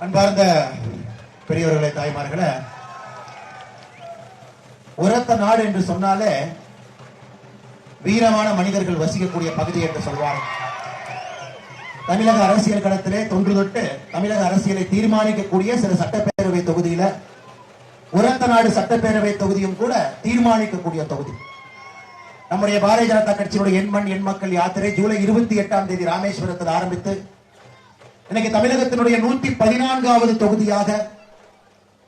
அன்பார்ந்த பெரியவர்களே தாய்மார்களே உரத்த நாடு என்று சொன்னாலே வீரமான மனிதர்கள் வசிக்கக்கூடிய பகுதி என்று சொல்வார் தமிழக அரசியல் களத்திலே தொன்று தொட்டு தமிழக அரசியலை தீர்மானிக்கக்கூடிய சில சட்டப்பேரவை தொகுதியில உரத்த நாடு சட்டப்பேரவை தொகுதியும் கூட தீர்மானிக்கக்கூடிய தொகுதி. நம்முடைய பாரதிய ஜனதா கட்சியினுடைய எண்மண் எண் மக்கள் யாத்திரை ஜூலை இருபத்தி எட்டாம் தேதி ராமேஸ்வரத்தில் ஆரம்பித்து இன்னைக்கு தமிழகத்தினுடைய நூத்தி பதினான்காவது தொகுதியாக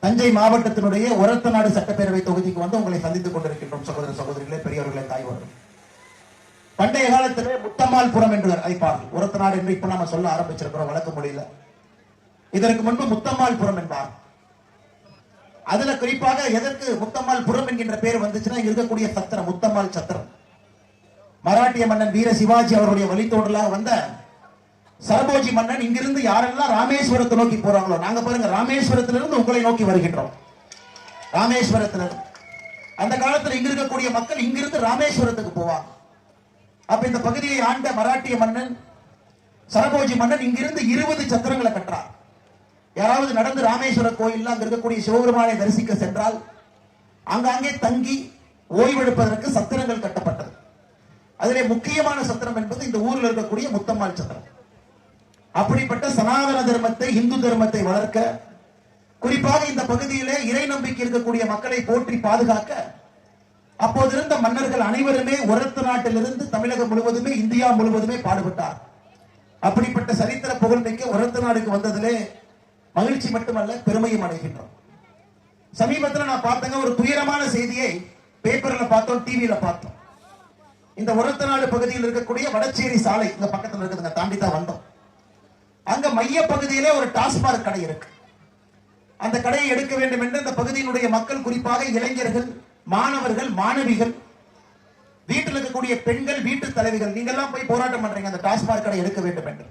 தஞ்சை மாவட்டத்தினுடைய உரத்த நாடு சட்டப்பேரவை தொகுதிக்கு வந்து உங்களை சந்தித்துக் கொண்டிருக்கின்றோம் சகோதர சகோதரிகளே பெரியவர்களே தாய்வர்கள் பண்டைய காலத்திலே முத்தம்மாள்புரம் என்று அழைப்பார்கள். உரத்த நாடு என்று இப்ப நாம சொல்ல ஆரம்பிச்சிருக்கிறோம் வழக்க மொழியில. இதற்கு முன்பு முத்தம்மாள்புரம் என்பார். அதுல குறிப்பாக எதற்கு முத்தம்மாள்புரம் என்கின்ற பேர் வந்துச்சுன்னா இங்க இருக்கக்கூடிய சத்திரம் முத்தம்மாள் சத்திரம். மராட்டிய மன்னன் வீர சிவாஜி அவருடைய வழித்தோடலாக வந்த சரபோஜி மன்னன் இங்கிருந்து யாரெல்லாம் ராமேஸ்வரத்தை நோக்கி போறாங்களோ நாங்க பாருங்க ராமேஸ்வரத்திலிருந்து உங்களை நோக்கி வருகின்றோம். ராமேஸ்வரத்திலிருந்து. அந்த காலத்தில் இங்க இருக்கக்கூடிய மக்கள் இங்கிருந்து ராமேஸ்வரத்துக்கு போவாங்க. அப்ப இந்த பகுதியை ஆண்ட மராட்டிய மன்னன் சரபோஜி மன்னன் இங்கிருந்து இருபது சத்திரங்களை கட்டுறார் யாராவது நடந்து ராமேஸ்வர கோயில் அங்க இருக்கக்கூடிய சிவபெருமானை தரிசிக்க சென்றால் அங்காங்கே தங்கி ஓய்வெடுப்பதற்கு சத்திரங்கள் கட்டப்பட்டது. அதிலே முக்கியமான சத்திரம் என்பது இந்த ஊரில் இருக்கக்கூடிய முத்தம்மாள் சத்திரம். அப்படிப்பட்ட சனாதன தர்மத்தை இந்து தர்மத்தை வளர்க்க குறிப்பாக இந்த பகுதியிலே இறை நம்பிக்கை இருக்கக்கூடிய மக்களை போற்றி பாதுகாக்க அப்போது இருந்த மன்னர்கள் அனைவருமே உரத்து நாட்டிலிருந்து தமிழகம் முழுவதுமே இந்தியா முழுவதுமே பாடுபட்டார். அப்படிப்பட்ட சரித்திர புகழ்மிக்க உரத்து நாடுக்கு வந்ததிலே மகிழ்ச்சி மட்டுமல்ல பெருமையும் அடைகின்றோம். சமீபத்தில் நான் பார்த்தங்க ஒரு துயரமான செய்தியை பேப்பர்ல பார்த்தோம் டிவியில பார்த்தோம். இந்த உரத்த நாடு பகுதியில் இருக்கக்கூடிய வடச்சேரி சாலை இந்த பக்கத்தில் இருக்குதுங்க தாண்டி தான் வந்தோம். அங்க மைய பகுதியிலே ஒரு டாஸ்மாக் கடை இருக்கு. அந்த கடையை எடுக்க வேண்டும் என்று அந்த பகுதியினுடைய மக்கள் குறிப்பாக இளைஞர்கள் மாணவர்கள் மாணவிகள் வீட்டில் இருக்கக்கூடிய பெண்கள் வீட்டு தலைவிகள் நீங்கெல்லாம் போய் போராட்டம் பண்றீங்க அந்த டாஸ்மாக் கடை எடுக்க வேண்டும் என்று.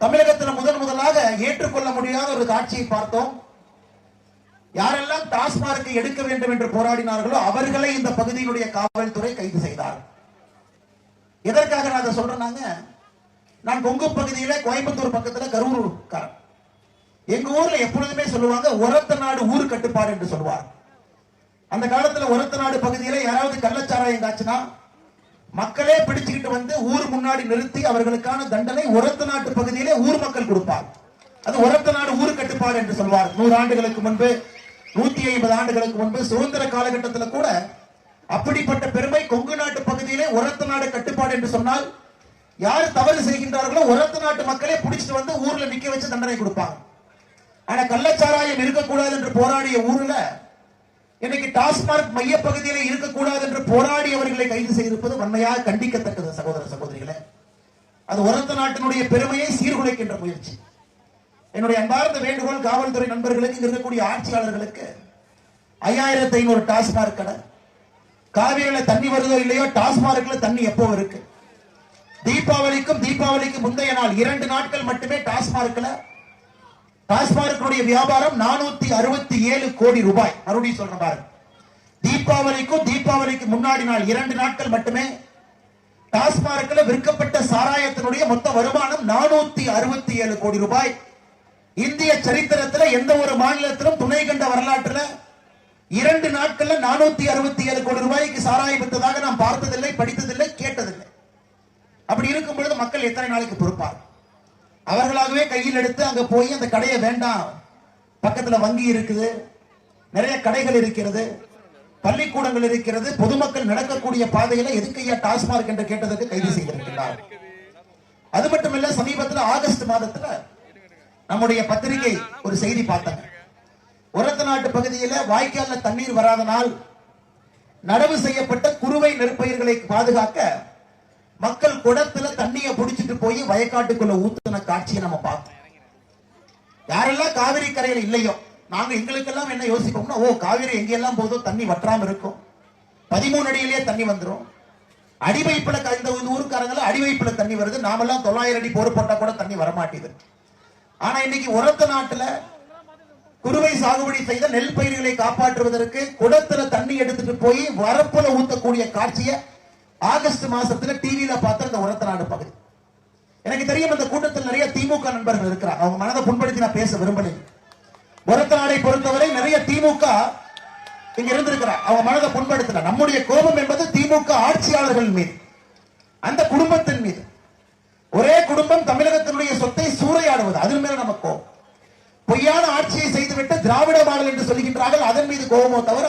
தமிழகத்தில் முதன் முதலாக ஏற்றுக்கொள்ள முடியாத ஒரு காட்சியை பார்த்தோம். யாரெல்லாம் டாஸ்மார்க்கை எடுக்க வேண்டும் என்று போராடினார்களோ அவர்களை இந்த பகுதியினுடைய காவல்துறை கைது செய்தார் எதற்காக நான் அதை சொல்றேன்னாங்க நான் கொங்கு பகுதியில கோயம்புத்தூர் பக்கத்துல கரூர் காரன் எங்க ஊர்ல எப்பொழுதுமே சொல்லுவாங்க உரத்த நாடு ஊர் கட்டுப்பாடு என்று சொல்லுவார் அந்த காலத்துல உரத்த நாடு பகுதியில யாராவது கள்ளச்சாராயம் காய்ச்சினா மக்களே பிடிச்சுக்கிட்டு வந்து ஊர் முன்னாடி நிறுத்தி அவர்களுக்கான தண்டனை உரத்த நாட்டு பகுதியிலே ஊர் மக்கள் கொடுப்பார் அது உரத்த நாடு ஊர் கட்டுப்பாடு என்று சொல்வார். நூறு ஆண்டுகளுக்கு முன்பு நூத்தி ஐம்பது ஆண்டுகளுக்கு முன்பு சுதந்திர காலகட்டத்தில் கூட அப்படிப்பட்ட பெருமை கொங்கு நாட்டு பகுதியிலே உரத்த நாடு கட்டுப்பாடு என்று சொன்னால் யார் தவறு செய்கின்றார்களோ உரத்த நாட்டு மக்களே பிடிச்சிட்டு வந்து ஊர்ல நிக்க வச்சு தண்டனை கொடுப்பாங்க. ஆனா கள்ளச்சாராயம் இருக்கக்கூடாது என்று போராடிய ஊர்ல இன்னைக்கு டாஸ்மார்க் மைய பகுதியில இருக்கக்கூடாது என்று போராடியவர்களை கைது செய்திருப்பது வன்மையாக கண்டிக்கத்தக்கது சகோதர சகோதரிகளே. அது உரத்த நாட்டினுடைய பெருமையை சீர்குலைக்கின்ற முயற்சி. என்னுடைய அன்பார்ந்த வேண்டுகோள் காவல்துறை நண்பர்களுக்கு இங்க இருக்கக்கூடிய ஆட்சியாளர்களுக்கு ஐயாயிரத்தி ஐநூறு டாஸ்மார்க் கடை. காவிரியில தண்ணி வருதோ இல்லையோ டாஸ்மார்க்ல தண்ணி எப்போ இருக்கு? தீபாவளிக்கும் தீபாவளிக்கு முந்தைய நாள் இரண்டு நாட்கள் மட்டுமே டாஸ்மார்க்ல. டாஸ்மார்க்குடைய வியாபாரம் நானூத்தி அறுபத்தி ஏழு கோடி ரூபாய். மறுபடியும் சொல்றேன் பாருங்க. தீபாவளிக்கும் தீபாவளிக்கு முன்னாடி நாள் இரண்டு நாட்கள் மட்டுமே டாஸ்மார்க்ல விற்கப்பட்ட சாராயத்தினுடைய மொத்த வருமானம் நானூத்தி அறுபத்தி ஏழு கோடி ரூபாய். இந்திய சரித்திரத்துல எந்த ஒரு மாநிலத்திலும் துணை கண்ட வரலாற்றுல இரண்டு நாட்கள்ல நானூத்தி அறுபத்தி ஏழு கோடி ரூபாய்க்கு சாராயம் விற்றதாக நாம் பார்த்ததில்லை படித்ததில்லை கேட்டதில்லை. அப்படி இருக்கும் பொழுது மக்கள் எத்தனை நாளைக்கு பொறுப்பார்? அவர்களாகவே கையில் எடுத்து அங்க போய் அந்த கடையை வேண்டாம். பக்கத்துல வங்கி இருக்குது. நிறைய கடைகள் இருக்கிறது. பள்ளிக்கூடங்கள் இருக்கிறது. பொதுமக்கள் நடக்கக்கூடிய பாதையில எதுக்கு ஐயா டாஸ்மார்க் என்று கேட்டதற்கு கைது செய்திருக்கிறார். அது மட்டுமல்ல சமீபத்தில் ஆகஸ்ட் மாதத்துல நம்முடைய பத்திரிகை ஒரு செய்தி பார்த்தாங்க. உரத்த நாட்டு பகுதியில வாய்க்கால்ல தண்ணீர் வராதனால் நடவு செய்யப்பட்ட குறுவை நெற்பயிர்களை பாதுகாக்க மக்கள் குடத்துல தண்ணிய புடிச்சிட்டு போய் வயக்காட்டுக்குள்ள ஊத்துன காட்சியை நம்ம பார்த்தோம் யாரெல்லாம் காவிரி கரையில இல்லையோ நாங்க எங்களுக்கெல்லாம் என்ன யோசிப்போம்னா ஓ காவிரி எங்கெல்லாம் போதோ தண்ணி வற்றாம இருக்கும். பதிமூணு அடியிலேயே தண்ணி வந்துடும் அடிவைப்புல க- இந்த ஊருக்காரங்கள அடிவைப்புல தண்ணி வருது. நாமெல்லாம் தொள்ளாயிரம் அடி போர் போட்டா கூட தண்ணி வரமாட்டேது ஆனா இன்னைக்கு உரத்த நாட்டுல குறுவை சாகுபடி செய்த நெல் பயிர்களை காப்பாற்றுவதற்கு குடத்துல தண்ணி எடுத்துட்டு போய் வரப்புல ஊத்தக்கூடிய காட்சியை ஆகஸ்ட் மாசத்துல டிவியில பார்த்த இந்த உரத்த நாடு பகுதி. எனக்கு தெரியும் இந்த கூட்டத்தில் நிறைய திமுக நண்பர்கள் இருக்கிறாங்க. அவங்க மனதை புண்படுத்தி நான் பேச விரும்பலை. உரத்தநாடை பொறுத்தவரை நிறைய திமுக இங்க இருந்திருக்கிறார் அவங்க மனதை புண்படுத்தல. நம்முடைய கோபம் என்பது திமுக ஆட்சியாளர்கள் மீது. அந்த குடும்பத்தின் மீது. ஒரே குடும்பம் தமிழகத்தினுடைய சொத்தை சூறையாடுவது. அதன் மேல நமக்கு கோபம். பொய்யான ஆட்சியை செய்துவிட்டு திராவிட மாடல் என்று சொல்கின்றார்கள் அதன் மீது கோபமோ தவிர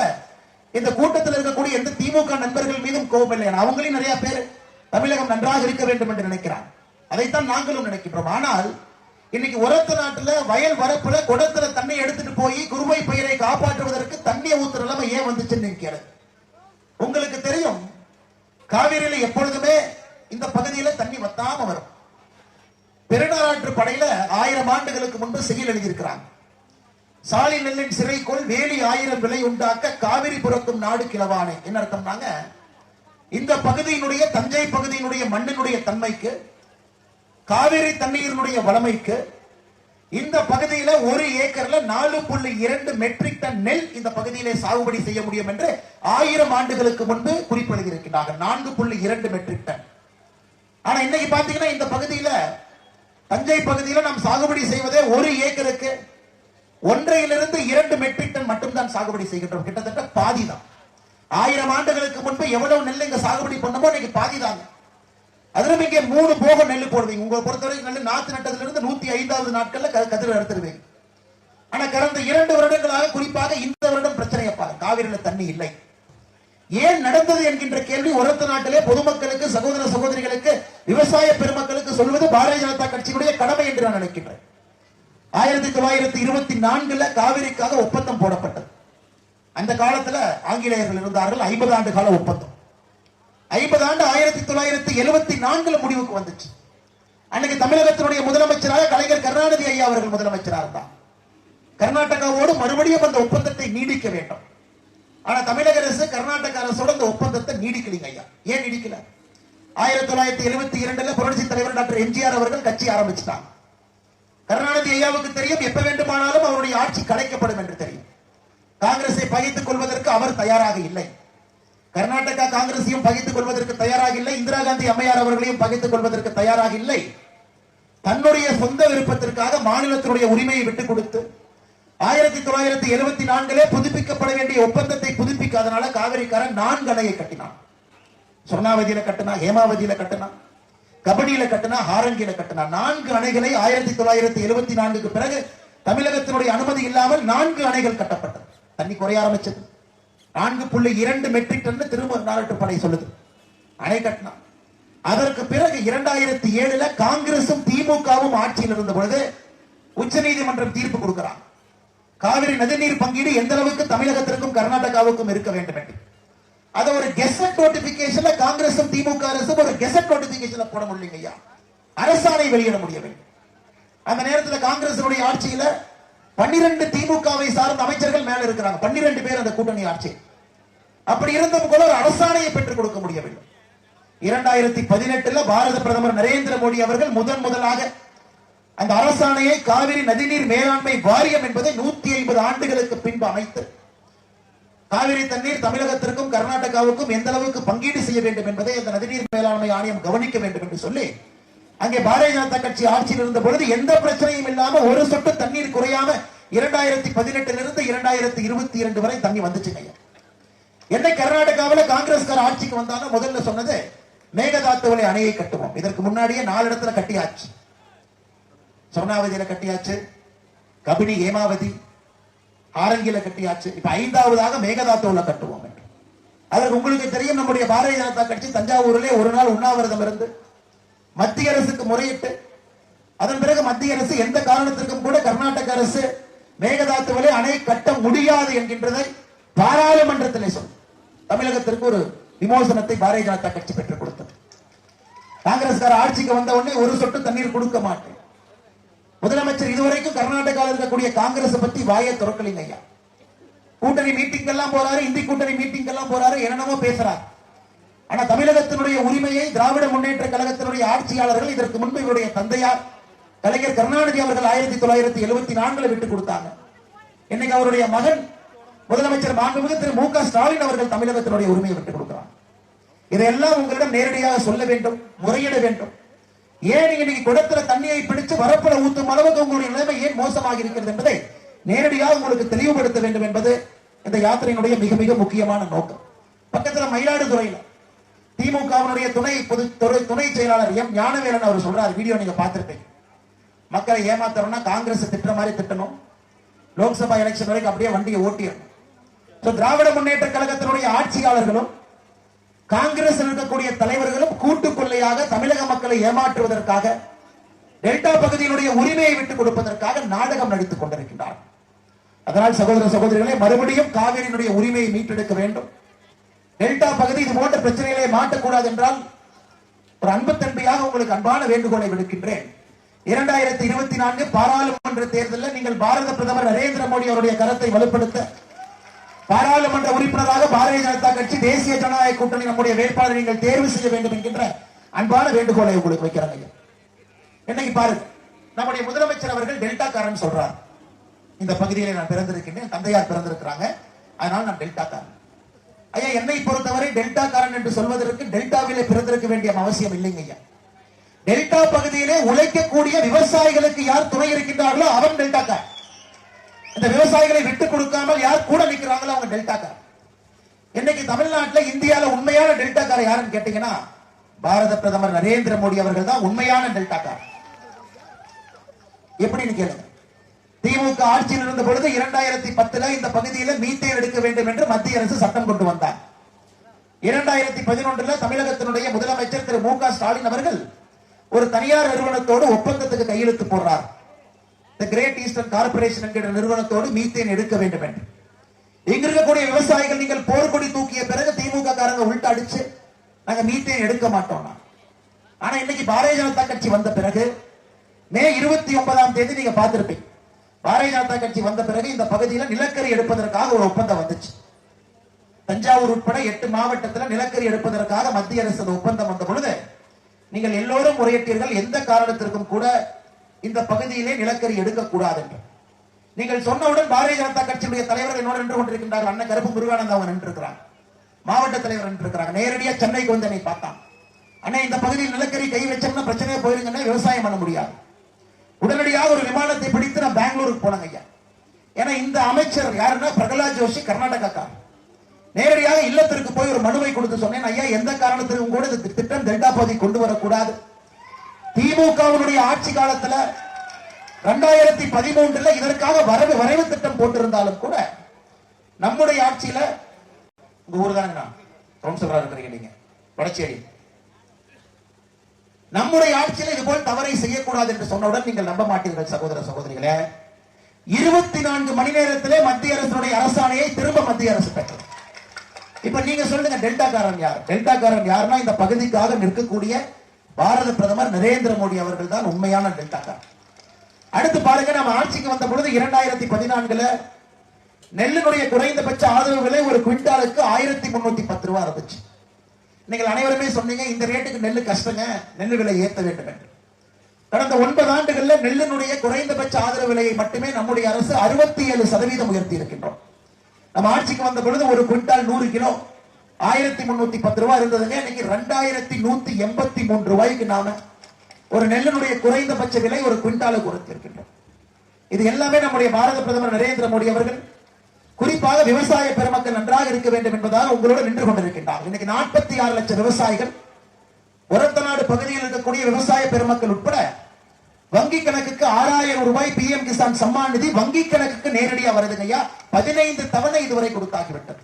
இந்த கூட்டத்தில் இருக்கக்கூடிய எந்த திமுக நண்பர்கள் மீதும் கோபம் இல்லை. அவங்களையும் நிறைய பேர் தமிழகம் நன்றாக இருக்க வேண்டும் என்று நினைக்கிறார் அதைத்தான் நாங்களும் நினைக்கின்றோம். ஆனால் இன்னைக்கு உரத்த நாட்டுல வயல் வரப்புல குடத்துல தண்ணி எடுத்துட்டு போய் குருமை பயிரை காப்பாற்றுவதற்கு தண்ணியை ஊத்துற நிலைமை ஏன் வந்துச்சுன்னு நினைக்கிறது உங்களுக்கு தெரியும் காவிரியில எப்பொழுதுமே இந்த பகுதியில தண்ணி வத்தாம வரும். பெருநாளாற்று படையில ஆயிரம் ஆண்டுகளுக்கு முன்பு செயல் எழுதியிருக்கிறாங்க. சாலி நெல்லின் சிறைக்குள் வேலி ஆயிரம் விலை உண்டாக்க காவிரி புறக்கும் நாடு கிளவானே என்ன அர்த்தம்னாங்க? இந்த பகுதியினுடைய தஞ்சை பகுதியினுடைய மண்ணினுடைய தன்மைக்கு காவிரி தண்ணீரினுடைய வளமைக்கு இந்த பகுதியில ஒரு ஏக்கர்ல நாலு புள்ளி இரண்டு மெட்ரிக் டன் நெல் இந்த பகுதியிலே சாகுபடி செய்ய முடியும் என்று ஆயிரம் ஆண்டுகளுக்கு முன்பு குறிப்பிடுகிறார்கள் நான்கு புள்ளி இரண்டு மெட்ரிக் டன் ஆனா இன்னைக்கு பாத்தீங்கன்னா இந்த பகுதியில தஞ்சை பகுதியில நாம் சாகுபடி செய்வதே ஒரு ஏக்கருக்கு ஒன்றையிலிருந்து இரண்டு மெட்ரிக் டன் மட்டும்தான் சாகுபடி செய்கின்றோம். கிட்டத்தட்ட பாதி தான் ஆயிரம் ஆண்டுகளுக்கு முன்பு எவ்வளவு நெல் இங்க சாகுபடி பண்ணமோ இன்னைக்கு பாதி தாங்க அதிலும் இங்கே மூணு போக நெல் போடுவீங்க. உங்களை பொறுத்தவரைக்கும் நெல் நாத்து நட்டதுல இருந்து நூத்தி ஐந்தாவது நாட்கள்ல க- கதிர் எடுத்துருவீங்க ஆனா கடந்த இரண்டு வருடங்களாக குறிப்பாக இந்த வருடம் பிரச்சனையை பாருங்க. காவிரியில தண்ணி இல்லை. ஏன் நடந்தது என்கின்ற கேள்வி உரத்த நாட்டிலே பொதுமக்களுக்கு சகோதர சகோதரிகளுக்கு விவசாய பெருமக்களுக்கு சொல்வது பாரதிய ஜனதா கட்சியினுடைய கடமை என்று நான் நினைக்கின்றேன். ஆயிரத்தி தொள்ளாயிரத்தி இருபத்தி நான்குல காவிரிக்காக ஒப்பந்தம் போடப்பட்டது. அந்த காலத்துல ஆங்கிலேயர்கள் இருந்தார்கள் ஐம்பது ஆண்டு கால ஒப்பந்தம். ஐம்பது ஆண்டு ஆயிரத்தி தொள்ளாயிரத்தி எழுபத்தி நான்குல முடிவுக்கு வந்துச்சு. அன்னைக்கு தமிழகத்தினுடைய முதலமைச்சராக கலைஞர் கருணாநிதி ஐயா அவர்கள் முதலமைச்சராக இருந்தார். கர்நாடகாவோடு மறுபடியும் அந்த ஒப்பந்தத்தை நீடிக்க வேண்டும். ஆனா தமிழக அரசு கர்நாடக அரசோட அந்த ஒப்பந்தத்தை நீடிக்கலீங்க ஐயா. ஏன் நீடிக்கல? ஆயிரத்தி தொள்ளாயிரத்தி எழுபத்தி இரண்டுல புரட்சி தலைவர் டாக்டர் எம்ஜிஆர் அவர்கள் கட்சி ஆரம்பிச்சிட்டாங்க. கருணாநிதி ஐயாவுக்கு தெரியும் எப்ப வேண்டுமானாலும் அவருடைய ஆட்சி கலைக்கப்படும் என்று தெரியும். காங்கிரஸை பகைத்துக் கொள்வதற்கு அவர் தயாராக இல்லை. கர்நாடகா காங்கிரஸையும் பகைத்துக் கொள்வதற்கு தயாராக இல்லை. இந்திரா காந்தி அம்மையார் அவர்களையும் பகைத்துக் கொள்வதற்கு தயாராக இல்லை. தன்னுடைய சொந்த விருப்பத்திற்காக மாநிலத்தினுடைய உரிமையை விட்டுக் கொடுத்து ஆயிரத்தி தொள்ளாயிரத்தி எழுபத்தி நான்கிலே புதுப்பிக்கப்பட வேண்டிய ஒப்பந்தத்தை புதுப்பிக்காதனால காவிரிக்காரன் நான்கு அணையை கட்டினான். சொர்ணாவதியில கட்டினா ஹேமாவதியில கட்டினா கபடியில கட்டினா ஹாரங்கியில கட்டினா நான்கு அணைகளை ஆயிரத்தி தொள்ளாயிரத்தி எழுபத்தி நான்குக்கு பிறகு தமிழகத்தினுடைய அனுமதி இல்லாமல் நான்கு அணைகள் கட்டப்பட்டது. தண்ணி குறைய ஆரம்பிச்சது. நான்கு புள்ளி இரண்டு மெட்ரிக் டன் திரும்ப நாட்டு படை சொல்லுது. அணை கட்டினா. அதற்கு பிறகு இரண்டாயிரத்தி ஏழுல காங்கிரசும் திமுகவும் ஆட்சியில் இருந்த பொழுது உச்ச நீதிமன்றம் தீர்ப்பு கொடுக்கிறான் காவிரி நதிநீர் பங்கீடு எந்த அளவுக்கு தமிழகத்திற்கும் கர்நாடகாவுக்கும் இருக்க வேண்டும் என்று. அதை ஒரு கெசட் நோட்டிபிகேஷன்ல காங்கிரசும் திமுக அரசும் ஒரு கெசட் நோட்டிபிகேஷன்ல போட முடியல ஐயா. அரசாணை வெளியிட முடியவில்லை. அந்த நேரத்துல காங்கிரசுடைய ஆட்சியில பன்னிரண்டு திமுகவை சார்ந்த அமைச்சர்கள் மேல இருக்கிறாங்க. பன்னிரண்டு பேர் அந்த கூட்டணி ஆட்சி. அப்படி இருந்தும் கூட ஒரு அரசாணையை பெற்றுக் கொடுக்க முடியவில்லை. இரண்டாயிரத்தி பதினெட்டுல பாரத பிரதமர் நரேந்திர மோடி அவர்கள் முதன் முதலாக அந்த அரசாணையை காவிரி நதிநீர் மேலாண்மை வாரியம் என்பதை நூத்தி ஐம்பது ஆண்டுகளுக்கு பின்பு அமைத்து காவிரி தண்ணீர் தமிழகத்திற்கும் கர்நாடகாவுக்கும் எந்த அளவுக்கு பங்கீடு செய்ய வேண்டும் என்பதை அந்த நதிநீர் மேலாண்மை ஆணையம் கவனிக்க வேண்டும் என்று சொல்லி அங்கே பாரதிய ஜனதா கட்சி ஆட்சியில் இருந்த பொழுது எந்த பிரச்சனையும் இல்லாம ஒரு சொட்டு தண்ணீர் குறையாம இரண்டாயிரத்தி பதினெட்டிலிருந்து இரண்டாயிரத்தி இருபத்தி இரண்டு வரை தண்ணி வந்துச்சுங்க என்ன கர்நாடகாவில் காங்கிரஸ்கார ஆட்சிக்கு வந்தாலும் முதல்ல சொன்னது மேகதாத்துவலை அணையை கட்டுவோம். இதற்கு முன்னாடியே நாலு இடத்துல கட்டியாச்சு. சொர்ணாவதியில கட்டியாச்சு. கபினி ஹேமாவதி ஆரங்கில கட்டியாச்சு. இப்ப ஐந்தாவதாக மேகதாத்தோல கட்டுவோம். அதற்கு உங்களுக்கு தெரியும் நம்முடைய பாரதிய ஜனதா கட்சி தஞ்சாவூரிலே ஒரு நாள் உண்ணாவிரதம் இருந்து மத்திய அரசுக்கு முறையிட்டு அதன் பிறகு மத்திய அரசு எந்த காரணத்திற்கும் கூட கர்நாடக அரசு மேகதாத்துவிலே அணை கட்ட முடியாது என்கின்றதை பாராளுமன்றத்திலே சொல் தமிழகத்திற்கு ஒரு விமோசனத்தை பாரதிய ஜனதா கட்சி பெற்றுக் கொடுத்தது. காங்கிரஸ்கார ஆட்சிக்கு வந்த உடனே ஒரு சொட்டு தண்ணீர் கொடுக்க மாட்டேன். முதலமைச்சர் இதுவரைக்கும் கர்நாடகாவில் இருக்கக்கூடிய காங்கிரஸ் பத்தி வாயை திறக்கலைங்க ஐயா. கூட்டணி மீட்டிங் எல்லாம் போறாரு இந்தி கூட்டணி மீட்டிங் எல்லாம் போறாரு என்னென்னமோ பேசுறாரு. ஆனா தமிழகத்தினுடைய உரிமையை திராவிட முன்னேற்ற கழகத்தினுடைய ஆட்சியாளர்கள் இதற்கு முன்பு இவருடைய தந்தையார் கலைஞர் கருணாநிதி அவர்கள் ஆயிரத்தி தொள்ளாயிரத்தி எழுபத்தி நான்குல விட்டு கொடுத்தாங்க. இன்னைக்கு அவருடைய மகன் முதலமைச்சர் மாண்புமிகு திரு மு க ஸ்டாலின் அவர்கள் தமிழகத்தினுடைய உரிமையை விட்டுக் கொடுக்கிறார். இதையெல்லாம் உங்களிடம் நேரடியாக சொல்ல வேண்டும் முறையிட வேண்டும். ஏன் இன்னைக்கு குடத்துல தண்ணியை பிடிச்சு வரப்புல ஊத்தும் அளவுக்கு உங்களுடைய நிலைமை ஏன் மோசமாக இருக்கிறது என்பதை நேரடியாக உங்களுக்கு தெளிவுபடுத்த வேண்டும் என்பது இந்த யாத்திரையினுடைய மிக மிக முக்கியமான நோக்கம். பக்கத்துல மயிலாடுதுறையில திமுகவினுடைய துணை பொது துறை- துணை செயலாளர் எம் ஞானவேலன் அவர் சொல்றாரு வீடியோ நீங்க பார்த்திருப்பீங்க. மக்களை ஏமாத்தணும்னா காங்கிரஸ் திட்டுற மாதிரி திட்டணும். லோக்சபா எலெக்ஷன் வரைக்கும் அப்படியே வண்டியை ஓட்டிடணும். திராவிட முன்னேற்ற கழகத்தினுடைய ஆட்சியாளர்களும் காங்கிரஸ் இருக்கக்கூடிய தலைவர்களும் கூட்டு கொள்ளையாக தமிழக மக்களை ஏமாற்றுவதற்காக டெல்டா பகுதியினுடைய உரிமையை விட்டுக் கொடுப்பதற்காக நாடகம் நடித்துக் கொண்டிருக்கின்றார். அதனால் சகோதர சகோதரிகளே மறுபடியும் காவிரியினுடைய உரிமையை மீட்டெடுக்க வேண்டும். டெல்டா பகுதி இது போன்ற பிரச்சனைகளை மாட்டக்கூடாது என்றால் ஒரு அன்பு தன்மையாக உங்களுக்கு அன்பான வேண்டுகோளை விடுக்கின்றேன். இரண்டாயிரத்தி இருபத்தி நான்கு பாராளுமன்ற தேர்தலில் நீங்கள் பாரத பிரதமர் நரேந்திர மோடி அவருடைய கருத்தை வலுப்படுத்த பாராளுமன்ற உறுப்பினராக பாரதிய ஜனதா கட்சி தேசிய ஜனநாயக கூட்டணி நம்முடைய வேட்பாளரை நீங்கள் தேர்வு செய்ய வேண்டும் என்கின்ற அன்பான வேண்டுகோளை உங்களுக்கு வைக்கிறாங்க ஐயா. இன்னைக்கு பாருங்க நம்முடைய முதலமைச்சர் அவர்கள் டெல்டாக்காரன் சொல்றார். இந்த பகுதியில நான் பிறந்திருக்கின்றேன் தந்தையார் பிறந்திருக்கிறாங்க. அதனால் நான் டெல்டாக்காரன். ஐயா என்னை பொறுத்தவரை டெல்டாக்காரன் என்று சொல்வதற்கு டெல்டாவிலே பிறந்திருக்க வேண்டிய அவசியம் இல்லைங்க ஐயா. டெல்டா பகுதியிலே உழைக்கக்கூடிய விவசாயிகளுக்கு யார் துணை இருக்கின்றார்களோ அவன் டெல்டாக்காரன். இந்த விவசாயிகளை விட்டு கொடுக்காமல் யார் கூட நிக்கிறாங்களோ அவங்க டெல்டாக்காரர் இன்னைக்கு தமிழ்நாட்டுல இந்தியால உண்மையான டெல்டாக்காரர் யாருன்னு கேட்டீங்கன்னா பாரத பிரதமர் நரேந்திர மோடி அவர்கள் தான் உண்மையான டெல்டாக்காரர் எப்படின்னு கேளுங்க. திமுக ஆட்சியில் இருந்த பொழுது இரண்டாயிரத்தி பத்துல இந்த பகுதியில மீத்தேன் எடுக்க வேண்டும் என்று மத்திய அரசு சட்டம் கொண்டு வந்தார். இரண்டாயிரத்தி பதினொன்றுல தமிழகத்தினுடைய முதலமைச்சர் திரு மு க ஸ்டாலின் அவர்கள் ஒரு தனியார் நிறுவனத்தோடு ஒப்பந்தத்துக்கு கையெழுத்து போடுறார். த கிரேட் ஈஸ்டர்ன் கார்பரேஷன் என்கிற நிறுவனத்தோடு மீத்தேன் எடுக்க வேண்டும் என்று. இங்க இருக்கக்கூடிய விவசாயிகள் நீங்கள் போர்க்கொடி தூக்கிய பிறகு திமுக காரங்க உள்ட்ட அடிச்சு நாங்க மீத்தேன் எடுக்க மாட்டோம் ஆனா இன்னைக்கு பாரதிய ஜனதா கட்சி வந்த பிறகு மே இருபத்தி ஒன்பதாம் தேதி நீங்க பார்த்திருப்பீங்க. பாரதிய ஜனதா கட்சி வந்த பிறகு இந்த பகுதியில நிலக்கரி எடுப்பதற்காக ஒரு ஒப்பந்தம் வந்துச்சு. தஞ்சாவூர் உட்பட எட்டு மாவட்டத்தில் நிலக்கரி எடுப்பதற்காக மத்திய அரசு ஒப்பந்தம் வந்த பொழுது நீங்கள் எல்லோரும் முறையிட்டீர்கள். எந்த காரணத்திற்கும் கூட இந்த பகுதியிலே நிலக்கரி எடுக்கக்கூடாது என்று நீங்கள் சொன்னவுடன் பாரதிய ஜனதா கட்சியுடைய தலைவர்கள் என்னோடு நின்று கொண்டிருக்கின்றார்கள். அண்ணன் கருப்பு முருகானந்த் அவங்க நின்றுக்கிறாங்க மாவட்ட தலைவர் நின்றுக்கிறாங்க நேரடியா சென்னைக்கு வந்து என்னை பார்த்தான். அண்ணா இந்த பகுதியில் நிலக்கரி கை வச்சோம்னா பிரச்சனையே போயிருங்கன்னா விவசாயம் பண்ண முடியாது. உடனடியாக ஒரு விமானத்தை பிடித்து நான் பெங்களூருக்கு போனேங்க ஐயா. ஏன்னா இந்த அமைச்சர் யாருன்னா? பிரகலாத் ஜோஷி கர்நாடகா நேரடியாக இல்லத்திற்கு போய் ஒரு மனுவை கொடுத்து சொன்னேன். ஐயா எந்த காரணத்திற்கும் கூட இந்த திட்டம் டெல்டா பகுதி கொண்டு வரக்கூடாது. திமுகவினுடைய ஆட்சி காலத்துல ரெண்டாயிரத்தி பதிமூன்றுல இதற்காக வரவு வரைவு திட்டம் போட்டிருந்தாலும் கூட நம்முடைய ஆட்சியில உங்க ஊர் தானுங்கண்ணா கவுன்சிலரா இருக்கிறீங்க நீங்க. வடச்சேரி. நம்முடைய ஆட்சியில் இது போல் தவறை செய்யக்கூடாது என்று சொன்னவுடன் நீங்கள் நம்ப மாட்டீர்கள் சகோதர சகோதரிகளே. இருபத்தி நான்கு மணி நேரத்திலே மத்திய அரசுடைய அரசாணையை திரும்ப மத்திய அரசு பெற்றது. இப்ப நீங்க சொல்லுங்க டெல்டாக்காரன் யார்? டெல்டாக்காரன் யாருன்னா இந்த பகுதிக்காக நிற்கக்கூடிய பாரத பிரதமர் நரேந்திர மோடி அவர்கள் தான் உண்மையான டெல்டாக்காரன் அடுத்து பாருங்க நம்ம ஆட்சிக்கு வந்த பொழுது இரண்டாயிரத்தி பதினான்குல நெல்லினுடைய குறைந்தபட்ச ஆதரவு விலை ஒரு குவிண்டாலுக்கு ஆயிரத்தி முன்னூத்தி பத்து ரூபாய் இருந்துச்சு. நீங்கள் அனைவருமே சொன்னீங்க இந்த ரேட்டுக்கு நெல்லு கஷ்டங்க நெல்லு விலை ஏத்த வேண்டும் என்று. கடந்த ஒன்பது ஆண்டுகள்ல நெல்லினுடைய குறைந்தபட்ச ஆதரவு விலையை மட்டுமே நம்முடைய அரசு அறுபத்தி ஏழு சதவீதம் உயர்த்தி இருக்கின்றோம். நம்ம ஆட்சிக்கு வந்த பொழுது ஒரு குவிண்டால் நூறு கிலோ ஆயிரத்தி முன்னூத்தி பத்து ரூபாய் இருந்ததுங்க. இன்னைக்கு ரெண்டாயிரத்தி நூத்தி எண்பத்தி மூன்று ரூபாய்க்கு நாம ஒரு நெல்லினுடைய குறைந்தபட்ச விலை ஒரு குவிண்டாலுக்கு குறைத்திருக்கின்றோம் இது எல்லாமே நம்முடைய பாரத பிரதமர் நரேந்திர மோடி அவர்கள் குறிப்பாக விவசாய பெருமக்கள் நன்றாக இருக்க வேண்டும் என்பதால் உங்களோடு நின்று கொண்டிருக்கின்றார். இன்னைக்கு நாற்பத்தி ஆறு லட்சம் விவசாயிகள் உரத்தநாடு பகுதியில் இருக்கக்கூடிய விவசாய பெருமக்கள் உட்பட வங்கி கணக்குக்கு ஆறாயிரம் ரூபாய் பி எம் கிசான் சம்மான் நிதி வங்கி கணக்குக்கு நேரடியா வருதுங்க ஐயா. பதினைந்து தவணை இதுவரை கொடுத்தாகிவிட்டது.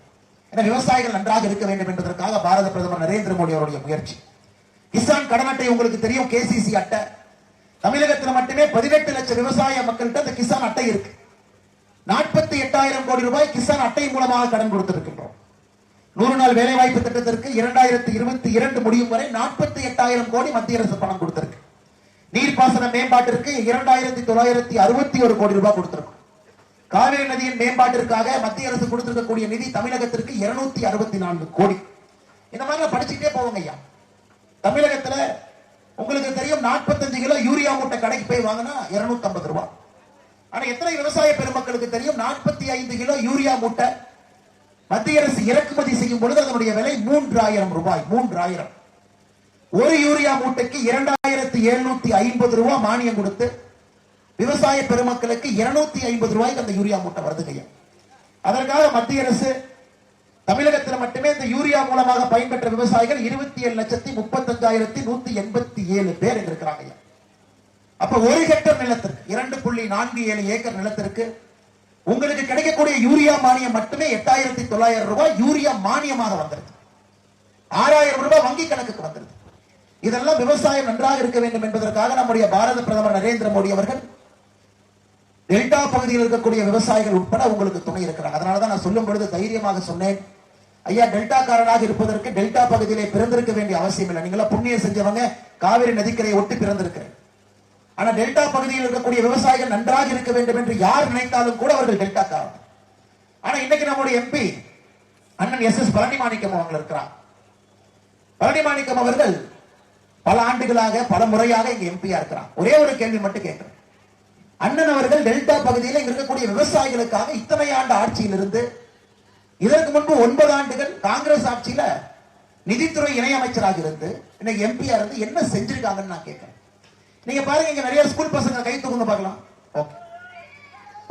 என விவசாயிகள் நன்றாக இருக்க வேண்டும் என்பதற்காக பாரத பிரதமர் நரேந்திர மோடி அவருடைய முயற்சி. கிசான் கடன் அட்டை உங்களுக்கு தெரியும் கேசிசி அட்டை. தமிழகத்தில் மட்டுமே பதினெட்டு லட்சம் விவசாய மக்கள்கிட்ட அந்த கிசான் அட்டை இருக்கு. நாற்பத்தி எட்டாயிரம் கோடி ரூபாய் கிசான் அட்டை மூலமாக கடன் கொடுத்திருக்கின்றோம். நூறு நாள் வேலைவாய்ப்பு திட்டத்திற்கு இரண்டாயிரத்தி இருபத்தி இரண்டு முடியும் வரை நாற்பத்தி எட்டாயிரம் கோடி மத்திய அரசு பணம் கொடுத்திருக்கு. நீர்ப்பாசன மேம்பாட்டிற்கு இரண்டாயிரத்தி தொள்ளாயிரத்தி அறுபத்தி ஒரு கோடி ரூபாய் கொடுத்திருக்கும். காவிரி நதியின் மேம்பாட்டிற்காக மத்திய அரசு கொடுத்திருக்கக்கூடிய நிதி தமிழகத்திற்கு இருநூத்தி அறுபத்தி நான்கு கோடி. இந்த மாதிரி படிச்சுக்கிட்டே போவோங்க ஐயா. தமிழகத்துல உங்களுக்கு தெரியும் 45 கிலோ யூரியா மூட்டை கடைக்கு போய் வாங்கினா 250 ரூபாய் ஆனா எத்தனை விவசாய பெருமக்களுக்கு தெரியும் 45 கிலோ யூரியா மூட்டை மத்திய அரசு இறக்குமதி செய்யும் பொழுது அதனுடைய விலை மூன்றாயிரம் ரூபாய் மூன்றாயிரம். ஒரு யூரியா மூட்டைக்கு இரண்டாயிரத்தி எழுநூத்தி ஐம்பது ரூபாய் மானியம் கொடுத்து விவசாய பெருமக்களுக்கு இருநூத்தி ஐம்பது ரூபாய்க்கு அந்த யூரியா மூட்டை வருதுங்க அதற்காக மத்திய அரசு தமிழகத்தில் மட்டுமே இந்த யூரியா மூலமாக பயன்பெற்ற விவசாயிகள் இருபத்தி ஏழு லட்சத்தி முப்பத்தஞ்சாயிரத்தி நூத்தி எண்பத்தி ஏழு பேர் இருக்கிறாங்க அப்ப ஒரு ஹெக்டர் நிலத்திற்கு இரண்டு புள்ளி நான்கு ஏழு ஏக்கர் நிலத்திற்கு உங்களுக்கு கிடைக்கக்கூடிய யூரியா மானியம் மட்டுமே எட்டாயிரத்தி தொள்ளாயிரம் ரூபாய் யூரியா மானியமாக வந்திருக்கு. ஆறாயிரம் ரூபாய் வங்கி கணக்குக்கு வந்திருக்கு. இதெல்லாம் விவசாயம் நன்றாக இருக்க வேண்டும் என்பதற்காக நம்முடைய பாரத பிரதமர் நரேந்திர மோடி அவர்கள் டெல்டா பகுதியில் இருக்கக்கூடிய விவசாயிகள் உட்பட உங்களுக்கு துணை இருக்கிறாங்க. அதனாலதான் நான் சொல்லும் பொழுது தைரியமாக சொன்னேன். ஐயா டெல்டாக்காரனாக இருப்பதற்கு டெல்டா பகுதியிலே பிறந்திருக்க வேண்டிய அவசியம் இல்லை. நீங்களா புண்ணியம் செஞ்சவங்க காவிரி நதிக்கரையை ஒட்டி பிறந்திருக்கிறேன். ஆனா டெல்டா பகுதியில் இருக்கக்கூடிய விவசாயிகள் நன்றாக இருக்க வேண்டும் என்று யார் நினைத்தாலும் கூட அவர்கள் டெல்டாக்காரன் ஆனா இன்னைக்கு நம்முடைய எம்பி அண்ணன் எஸ் எஸ் பழனி மாணிக்கம் அவங்க இருக்கிறார். பழனி மாணிக்கம் அவர்கள் பல ஆண்டுகளாக பல முறையாக இங்க எம்பியா இருக்கிறார். ஒரே ஒரு கேள்வி மட்டும் கேட்கிறேன். அண்ணன் அவர்கள் டெல்டா பகுதியில் இங்க இருக்கக்கூடிய விவசாயிகளுக்காக இத்தனை ஆண்டு ஆட்சியில் இருந்து இதற்கு முன்பு ஒன்பது ஆண்டுகள் காங்கிரஸ் ஆட்சியில நிதித்துறை இணையமைச்சராக இருந்து இன்னைக்கு எம்பியா இருந்து என்ன செஞ்சிருக்காங்கன்னு நான் கேட்கிறேன். நீங்க பாருங்க இங்க நிறைய ஸ்கூல் பசங்க கை தூக்குங்க பார்க்கலாம். ஓகே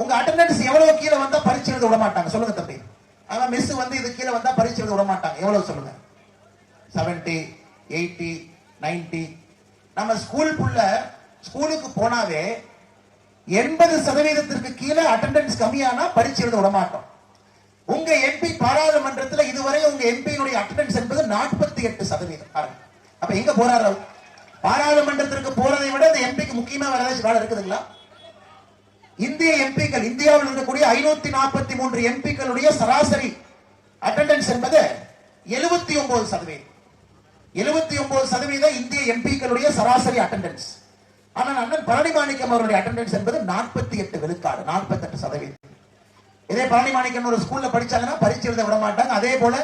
உங்க அட்டெண்டன்ஸ் எவ்வளவு கீழே வந்தா பரீட்சை எழுத விட மாட்டாங்க. சொல்லுங்க தம்பி. ஆனா மிஸ் வந்து இது கீழே வந்தா பரீட்சை எழுத விட மாட்டாங்க. எவ்வளவு சொல்லுங்க? செவன்டி எயிட்டி நைன்டி நம்ம ஸ்கூல் புள்ள ஸ்கூலுக்கு போனாவே எண்பது சதவீதத்திற்கு கீழே அட்டெண்டன்ஸ் கம்மியானா பரீட்சை எழுத விடமாட்டோம். உங்க எம்பி பாராளுமன்றத்தில் இதுவரை உங்க எம்பியினுடைய அட்டெண்டன்ஸ் என்பது நாற்பத்தி எட்டு சதவீதம். பாருங்க. அப்ப எங்க போறாரு? பாராளுமன்றத்திற்கு போறதை விட இந்த எம்பிக்கு முக்கியமா வேற ஏதாச்சும் வேலை இருக்குதுங்களா? இந்திய எம்பிக்கள் இந்தியாவில் இருக்கக்கூடிய ஐநூத்தி நாற்பத்தி மூன்று எம்பிக்களுடைய சராசரி அட்டெண்டன்ஸ் என்பது எழுபத்தி ஒன்பது சதவீதம். எழுபத்தி ஒன்பது சதவீதம் இந்திய எம்பிக்களுடைய சராசரி அட்டெண்டன்ஸ் ஆனால் அண்ணன் பழனி மாணிக்கம் அவருடைய அட்டண்டன்ஸ் என்பது நாற்பத்தி எட்டு விழுக்காடு நாற்பத்தி எட்டு சதவீதம். இதே பழனி மாணிக்கம் ஒரு ஸ்கூல்ல படிச்சாங்கன்னா பரீட்சை எழுத விட மாட்டாங்க. அதே போல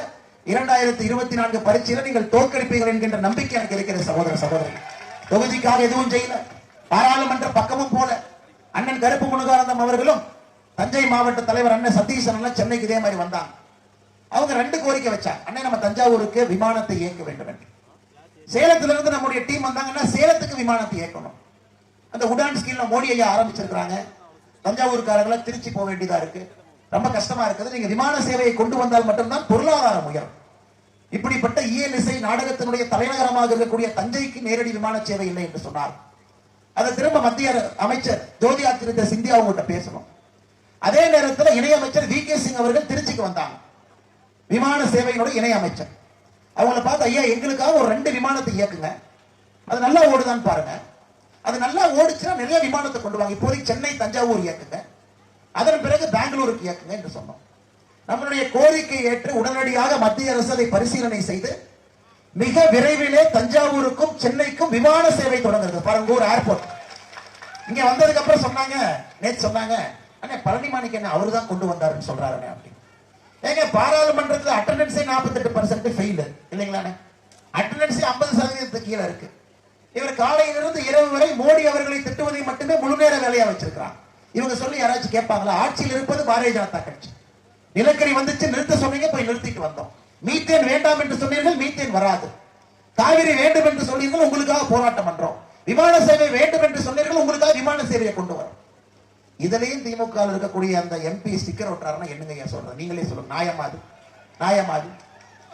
இரண்டாயிரத்தி இருபத்தி நான்கு பரீட்சையில நீங்கள் தோற்கடிப்பீர்கள் என்கின்ற நம்பிக்கை எனக்கு இருக்கிறது சகோதர சகோதரி. தொகுதிக்காக எதுவும் செய்யல. பாராளுமன்ற பக்கமும் போல. அண்ணன் கருப்பு முனுகானந்தம் அவர்களும் தஞ்சை மாவட்ட தலைவர் அண்ணன் சதீசன் எல்லாம் சென்னைக்கு இதே மாதிரி வந்தாங்க. அவங்க ரெண்டு கோரிக்கை வச்சாங்க. அண்ணன் நம்ம தஞ்சாவூருக்கு விமானத்தை இயக்க வேண்டும் என்று. சேலத்துல இருந்து நம்முடைய டீம் வந்தாங்கன்னா சேலத்துக்கு விமானத்தை இயக்கணும். அந்த உடான் ஸ்கீம்ல மோடி ஐயா ஆரம்பிச்சிருக்காங்க தஞ்சாவூர்காரங்கள திருச்சி போக வேண்டியதா இருக்கு. ரொம்ப கஷ்டமா இருக்குது. நீங்க விமான சேவையை கொண்டு வந்தால் மட்டும்தான் பொருளாதாரம் உயரும் இப்படிப்பட்ட இயலிசை நாடகத்தினுடைய தலைநகரமாக இருக்கக்கூடிய தஞ்சைக்கு நேரடி விமான சேவை இல்லை என்று சொன்னார். அதை திரும்ப மத்திய அமைச்சர் ஜோதி ஆதித்ய சிந்தியா அவங்ககிட்ட பேசணும். அதே நேரத்தில் இணையமைச்சர் வி கே சிங் அவர்கள் திருச்சிக்கு வந்தாங்க. விமான சேவையினுடைய இணை அமைச்சர் அவங்கள பார்த்து ஐயா எங்களுக்காக ஒரு ரெண்டு விமானத்தை இயக்குங்க. அது நல்லா ஓடுதான்னு பாருங்க. அது நல்லா ஓடுச்சுன்னா நிறைய விமானத்தை கொண்டு வாங்க. இப்போதைக்கு சென்னை தஞ்சாவூர் இயக்குங்க. அதன் பிறகு பெங்களூருக்கு இயக்குங்க என்று சொன்னோம். நம்மளுடைய கோரிக்கை ஏற்று உடனடியாக மத்திய அரசு அதை பரிசீலனை செய்து மிக விரைவிலே தஞ்சாவூருக்கும் சென்னைக்கும் விமான சேவை தொடங்குறது. பாருங்க ஒரு ஏர்போர்ட் இங்க வந்ததுக்கு அப்புறம் சொன்னாங்க நேற்று சொன்னாங்க அண்ணே பழனி மாணிக்க என்ன அவரு தான் கொண்டு வந்தாருன்னு சொல்றாருண்ணே அப்படி ஏங்க பாராளுமன்றத்தில் அட்டண்டன்ஸே நாற்பத்தெட்டு பர்சன்ட் ஃபெயில் இல்லைங்களாண்ணே? அட்டண்டன்ஸே ஐம்பது சதவீதத்துக்கு கீழே இருக்கு. இவர் காலையிலிருந்து இரவு வரை மோடி அவர்களை திட்டுவதை மட்டுமே முழு நேர வேலையா வச்சிருக்கிறார். இவங்க சொல்லி யாராச்சும் கேட்பாங்களா? ஆட்சியில் இருப்பது பாரதிய ஜனதா கட்சி. நிலக்கரி வந்துச்சு நிறுத்த சொன்னீங்க போய் நிறுத்திட்டு வந்தோம். மீத்தேன் வேண்டாம் என்று சொன்னீர்கள் மீத்தேன் வராது. காவிரி வேண்டும் என்று சொன்னீர்கள் உங்களுக்காக போராட்டம் பண்றோம். விமான சேவை வேண்டும் என்று சொன்னீர்கள் உங்களுக்காக விமான சேவையை கொண்டு வரும். இதுலயும் திமுக இருக்கக்கூடிய அந்த எம்பி ஸ்டிக்கர் ஒட்டுறாருன்னா என்னங்க ஐயா சொல்றது? நீங்களே சொல்லுங்க. நியாயமாது. நியாயமாது.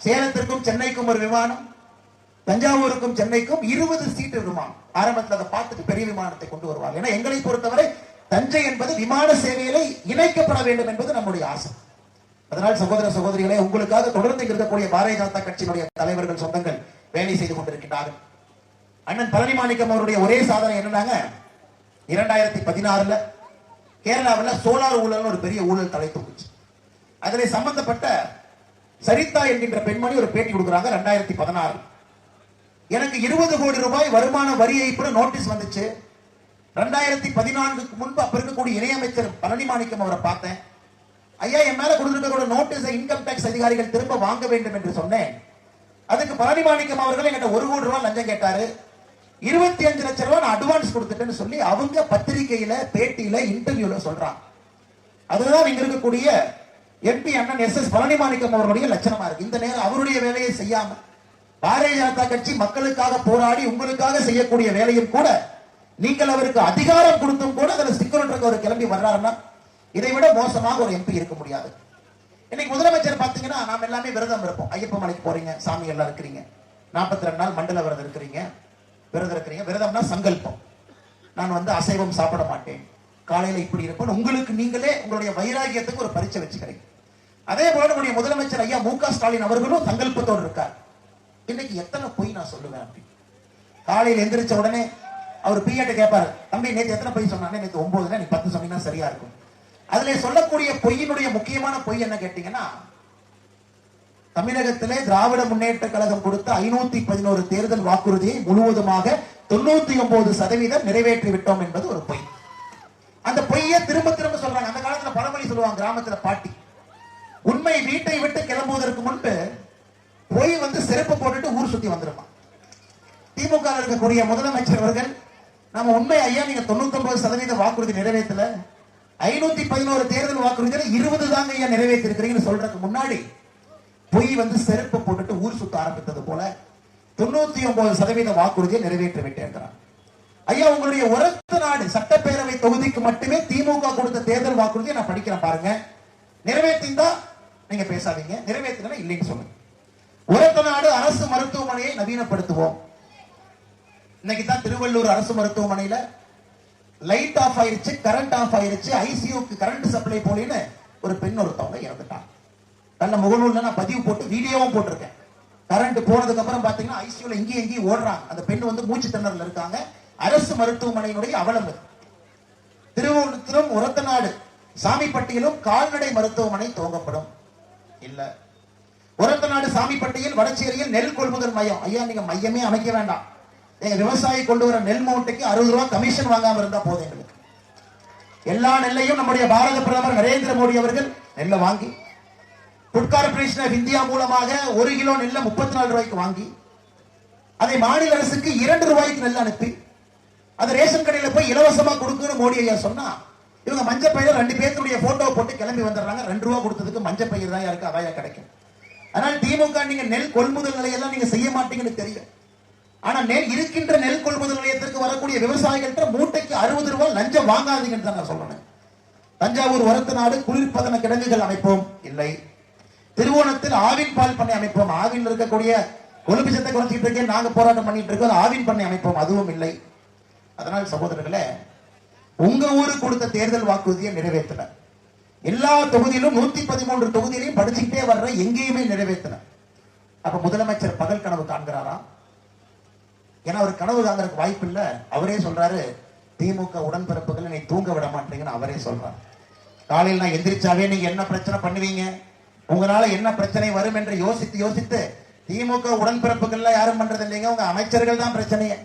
சேலத்திற்கும் சென்னைக்கும் ஒரு விமானம். தஞ்சாவூருக்கும் சென்னைக்கும் இருபது சீட்டு விமானம். ஆரம்பத்தில் அதை பார்த்துட்டு பெரிய விமானத்தை கொண்டு வருவாங்க ஏன்னா எங்களை பொறுத்தவரை தஞ்சை என்பது விமான சேவையிலே இணைக்கப்பட வேண்டும் என்பது நம்முடைய ஆசை. அதனால் சகோதர சகோதரிகளே உங்களுக்காக தொடர்ந்து இருக்கக்கூடிய பாரதிய ஜனதா கட்சியினுடைய தலைவர்கள் சொந்தங்கள் வேலை செய்து கொண்டிருக்கின்றார்கள். அண்ணன் பழனி மாணிக்கம் அவருடைய ஒரே சாதனை என்னன்னாங்க? இரண்டாயிரத்தி பதினாறுல கேரளாவில் சோலார் ஊழல் ஒரு பெரிய ஊழல் தலை தூக்குச்சு அதனை சம்பந்தப்பட்ட சரிதா என்கின்ற பெண்மணி ஒரு பேட்டி கொடுக்குறாங்க ரெண்டாயிரத்தி பதினாறு எனக்கு இருபது கோடி ரூபாய் வருமான வரி ஏய்ப்புன்னு நோட்டீஸ் வந்துச்சு. ரெண்டாயிரத்தி பதினான்குக்கு முன்பு அப்ப இருக்கக்கூடிய இணையமைச்சர் பழனி மாணிக்கம் அவரை பார்த்தேன். ஐயா என் மேல கொடுத்திருக்கிற நோட்டீஸை இன்கம் டேக்ஸ் அதிகாரிகள் திரும்ப வாங்க வேண்டும் என்று சொன்னேன். அதுக்கு பழனி மாணிக்கம் அவர்கள் என்கிட்ட ஒரு கோடி ரூபாய் லஞ்சம் கேட்டாரு. இருபத்தி அஞ்சு லட்சம் ரூபாய் நான் அட்வான்ஸ் கொடுத்துட்டேன்னு சொல்லி அவங்க பத்திரிகையில பேட்டியில இன்டர்வியூல சொல்றாங்க. அதுதான் இங்க இருக்கக்கூடிய எம்பி அண்ணன் எஸ் எஸ் பழனி மாணிக்கம் அவருடைய லட்சணமா இருக்கு. இந்த நேரம் அவருடைய வேலையை செய்யாம பாரதிய ஜனதா கட்சி மக்களுக்காக போராடி உங்களுக்காக செய்யக்கூடிய வேலையும் கூட நீங்கள் அவருக்கு அதிகாரம் கொடுத்தும் கூட அதில் சிக்கல் ஒரு கிளம்பி வர்றாருன்னா இதை விட மோசமாக ஒரு எம்பி இருக்க முடியாது. இன்னைக்கு முதலமைச்சர் பாத்தீங்கன்னா நாம எல்லாமே விரதம் இருப்போம். ஐயப்ப மலைக்கு போறீங்க சாமி எல்லாம் இருக்கிறீங்க. நாற்பத்தி ரெண்டு நாள் மண்டல விரதம் இருக்கிறீங்க விரதம் இருக்கிறீங்க. விரதம்னா சங்கல்பம். நான் வந்து அசைவம் சாப்பிட மாட்டேன். காலையில இப்படி இருப்பேன். உங்களுக்கு நீங்களே உங்களுடைய வைராகியத்துக்கு ஒரு பரீட்சை வச்சுக்கிறீங்க அதே போல நம்முடைய முதலமைச்சர் ஐயா மு க ஸ்டாலின் அவர்களும் சங்கல்பத்தோடு இருக்கார். இன்னைக்கு எத்தனை பொய் நான் சொல்லுவேன் அப்படி? காலையில் எந்திரிச்ச உடனே அவர் பிஎட்ட கேட்பாரு தம்பி நேத்து எத்தனை பொய் சொன்னானே நேத்து ஒன்பதுல நீ பத்து சொன்னீங்கன்னா சரியா இருக்கும். அதுல சொல்லக்கூடிய பொய்யினுடைய முக்கியமான பொய் என்ன கேட்டீங்கன்னா தமிழகத்திலே திராவிட முன்னேற்ற கழகம் கொடுத்த ஐநூத்தி பதினோரு தேர்தல் வாக்குறுதியை முழுவதுமாக தொண்ணூத்தி ஒன்பது சதவீதம் நிறைவேற்றி விட்டோம் என்பது ஒரு பொய். அந்த பொய்யை திரும்ப திரும்ப சொல்றாங்க. அந்த காலத்துல பழமொழி சொல்லுவாங்க கிராமத்துல பாட்டி. உண்மை வீட்டை விட்டு கிளம்புவதற்கு முன்பு பொய் வந்து செருப்பு போட்டுட்டு ஊர் சுத்தி வந்துருமா? திமுக இருக்கக்கூடிய முதலமைச்சர் அவர்கள் நம்ம உண்மை ஐயா நீங்க தொண்ணூத்தி சதவீத வாக்குறுதி நிறைவேற்றல. ஐநூத்தி பதினோரு தேர்தல் வாக்குறுதியில இருபது தாங்க ஐயா நிறைவேற்றிருக்கிறீங்கன்னு சொல்றதுக்கு முன்னாடி பொய் வந்து செருப்பு போட்டுட்டு ஊர் சுத்த ஆரம்பித்தது போல தொண்ணூத்தி ஒன்பது சதவீத வாக்குறுதியை நிறைவேற்றி விட்டேங்கிறார். ஐயா உங்களுடைய உரத்த நாடு சட்டப்பேரவை தொகுதிக்கு மட்டுமே திமுக கொடுத்த தேர்தல் வாக்குறுதியை நான் படிக்கிறேன் பாருங்க. நிறைவேற்றிந்தா நீங்க பேசாதீங்க. நிறைவேற்றினா இல்லைன்னு சொல்லுங்க. உரத்த நாடு அரசு மருத்துவமனையை நவீனப்படுத்துவோம். இன்னைக்கு தான் திருவள்ளூர் அரசு மருத்துவமனையில லைட் ஆஃப் ஆயிருச்சு கரண்ட் ஆஃப் ஆயிருச்சு ஐசியூக்கு கரண்ட் சப்ளை போலின்னு ஒரு பெண் ஒருத்தவங்க இறந்துட்டாங்க. நல்ல முகநூல்ல நான் பதிவு போட்டு வீடியோவும் போட்டிருக்கேன். கரண்ட் போனதுக்கு அப்புறம் பாத்தீங்கன்னா ஐசியூல இங்கேயும் இங்கேயும் ஓடுறாங்க. அந்த பெண் வந்து மூச்சு திணறல இருக்காங்க. அரசு மருத்துவமனையினுடைய அவலம் இது திருவள்ளூரம் உரத்தநாடு சாமிப்பட்டியிலும் கால்நடை மருத்துவமனை துவங்கப்படும். இல்ல உரத்தநாடு சாமிப்பட்டியில் வடச்சேரியில் நெல் கொள்முதல் மையம். ஐயா நீங்க மையமே அமைக்க வேண்டாம். நீங்க விவசாயி கொண்டு வர நெல் மூட்டைக்கு அறுபது ரூபாய் கமிஷன் வாங்காம இருந்தா போதும் எங்களுக்கு. எல்லா நெல்லையும் நம்முடைய பாரத பிரதமர் நரேந்திர மோடி அவர்கள் நெல்லை வாங்கி ஃபுட் கார்பரேஷன் ஆஃப் இந்தியா மூலமாக ஒரு கிலோ நெல்லை முப்பத்தி நாலு ரூபாய்க்கு வாங்கி அதை மாநில அரசுக்கு இரண்டு ரூபாய்க்கு நெல் அனுப்பி அதை ரேஷன் கடையில் போய் இலவசமாக கொடுக்குன்னு மோடி ஐயா சொன்னா இவங்க மஞ்சள் பயிர் ரெண்டு பேர்த்துடைய போட்டோ போட்டு கிளம்பி வந்துடுறாங்க. ரெண்டு ரூபா கொடுத்ததுக்கு மஞ்சப்பயிர் பயிர் தான் யாருக்கு அதாயா கிடைக்கும். அதனால திமுக நீங்க நெல் கொள்முதல் நிலையெல்லாம் நீங்க செய்ய மாட்டீங்கன்னு தெரியும். ஆனா நெல் இருக்கின்ற நெல் கொள்முதல் நிலையத்திற்கு வரக்கூடிய விவசாயிகள்கிட்ட மூட்டைக்கு அறுபது ரூபாய் லஞ்சம் வாங்காதீங்கன்னு தான் நான் சொல்லணும் தஞ்சாவூர் வரத்து நாடு குளிர்பதன கிடங்குகள் அமைப்போம்? இல்லை. திருவோணத்தில் ஆவின் பால் பண்ணை அமைப்போம்? ஆவின் இருக்கக்கூடிய கொழுப்பு சத்தை குறைச்சிட்டு இருக்கேன் நாங்க போராட்டம் பண்ணிட்டு இருக்கோம். ஆவின் பண்ணை அமைப்போம்? அதுவும் இல்லை. அதனால் சகோதரர்களே உங்க ஊரு கொடுத்த தேர்தல் வாக்குறுதியை நிறைவேற்றல. எல்லா தொகுதியிலும் நூத்தி பதிமூன்று தொகுதியிலையும் படிச்சுக்கிட்டே வர்ற எங்கேயுமே நிறைவேற்றின அப்ப முதலமைச்சர் பகல் கனவு காண்கிறாரா? ஏன்னா அவர் கனவு காண்றதுக்கு வாய்ப்பு இல்லை. அவரே சொல்றாரு திமுக உடன்பிறப்புகள் என்னை தூங்க விட மாட்டீங்கன்னு அவரே சொல்றாரு. காலையில் நான் எந்திரிச்சாவே நீங்க என்ன பிரச்சனை பண்ணுவீங்க? உங்களால என்ன பிரச்சனை வரும் என்று யோசித்து யோசித்து திமுக உடன்பிறப்புகள்ல யாரும் பண்றது இல்லைங்க. உங்க அமைச்சர்கள் தான் பிரச்சனையே.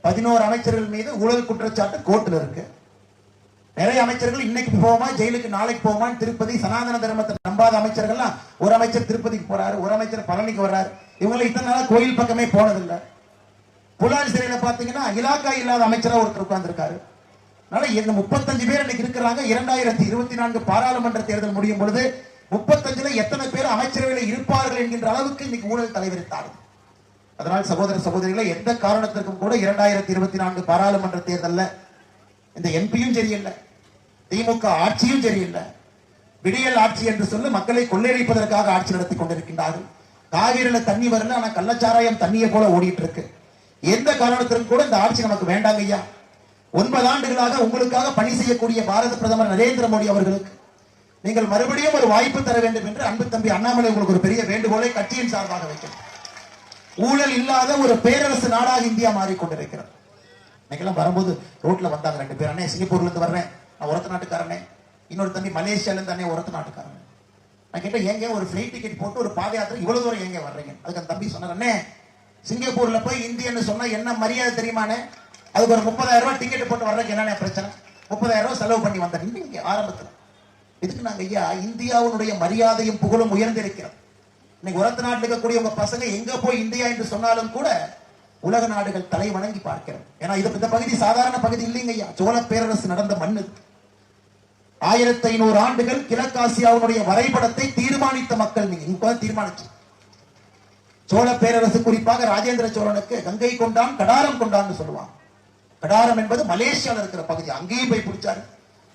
பதினோரு அமைச்சர்கள் மீது ஊழல் குற்றச்சாட்டு கோர்ட்டில் இருக்கு. நிறைய அமைச்சர்கள் இன்னைக்கு போவோமா ஜெயிலுக்கு நாளைக்கு போவோமா திருப்பதி சனாதன தர்மத்தை நம்பாத அமைச்சர்கள்லாம் ஒரு அமைச்சர் திருப்பதிக்கு போறாரு ஒரு அமைச்சர் பழனிக்கு வர்றாரு. இவங்களை இத்தனை நாளா கோயில் பக்கமே போனதில்லை. புலால் சிறையில பாத்தீங்கன்னா இலாக்கா இல்லாத அமைச்சரா ஒருத்தர் உட்கார்ந்துருக்காரு. அதனால இந்த முப்பத்தஞ்சு பேர் இன்னைக்கு இருக்கிறாங்க. இரண்டாயிரத்தி இருபத்தி நான்கு பாராளுமன்ற தேர்தல் முடியும் பொழுது முப்பத்தஞ்சுல எத்தனை பேர் அமைச்சரவையில் இருப்பார்கள் என்கின்ற அளவுக்கு இன்னைக்கு ஊழல் தலைவரித்தார். அதனால் சகோதர சகோதரிகளை எந்த காரணத்திற்கும் கூட இரண்டாயிரத்தி இருபத்தி நான்கு பாராளுமன்ற தேர்தலில். இந்த எம்பியும் சரியில்லை. திமுக ஆட்சியும் சரியில்லை. விடியல் ஆட்சி என்று சொல்லி மக்களை கொள்ளையடிப்பதற்காக ஆட்சி நடத்தி கொண்டிருக்கின்றார்கள். காவிரியில தண்ணி வரல ஆனா கள்ளச்சாராயம் தண்ணியை போல ஓடிட்டு இருக்கு. எந்த காரணத்திலும் கூட இந்த ஆட்சி நமக்கு வேண்டாங்க ஐயா. ஒன்பது ஆண்டுகளாக உங்களுக்காக பணி செய்யக்கூடிய பாரத பிரதமர் நரேந்திர மோடி அவர்களுக்கு நீங்கள் மறுபடியும் ஒரு வாய்ப்பு தர வேண்டும் என்று அன்பு தம்பி அண்ணாமலை உங்களுக்கு ஒரு பெரிய வேண்டுகோளை கட்சியின் சார்பாக வைக்கும் ஊழல் இல்லாத ஒரு பேரரசு நாடாக இந்தியா மாறிக்கொண்டிருக்கிறது. இன்னைக்கெல்லாம் வரும்போது ரோட்ல வந்தாங்க ரெண்டு பேர். அண்ணே சிங்கப்பூர்ல இருந்து வர்றேன். நான் உரத்த நாட்டுக்காரனே. இன்னொரு தம்பி மலேசியால இருந்து அண்ணே உரத்த நாட்டுக்காரன். நான் கேட்டேன் ஏங்க ஒரு ஃப்ளைட் டிக்கெட் போட்டு ஒரு பாத யாத்திரை இவ்வளவு தூரம் எங்கே வர்றீங்க? அதுக்கு அந்த தம்பி சொன்னார் அண்ணே சிங்கப்பூர்ல போய் இந்தியன்னு சொன்னா என்ன மரியாதை தெரியுமானே அதுக்கு ஒரு முப்பதாயிரம் ரூபாய் டிக்கெட் போட்டு வர்றதுக்கு என்னென்ன பிரச்சனை? முப்பதாயிரம் ரூபாய் செலவு பண்ணி வந்தேன் இங்கே ஆரம்பத்தில். இதுக்கு நாங்க ஐயா இந்தியாவுடைய மரியாதையும் புகழும் உயர்ந்திருக்கிறோம் இன்னைக்கு உரத்த நாட்டில் இருக்கக்கூடிய உங்க பசங்க எங்க போய் இந்தியா என்று சொன்னாலும் கூட உலக நாடுகள் தலை வணங்கி பார்க்கிறோம் ஏன்னா இது இந்த பகுதி சாதாரண பகுதி இல்லைங்க ஐயா. சோழ பேரரசு நடந்த மண்ணு. ஆயிரத்தி ஐநூறு ஆண்டுகள் கிழக்காசியாவுடைய வரைபடத்தை தீர்மானித்த மக்கள் நீங்க. இப்பதான் தீர்மானிச்சு. சோழ பேரரசு குறிப்பாக ராஜேந்திர சோழனுக்கு கங்கை கொண்டான் கடாரம் கொண்டான்னு சொல்லுவான் கடாரம் என்பது மலேசியாவில் இருக்கிற பகுதி. அங்கேயும் போய் பிடிச்சாரு.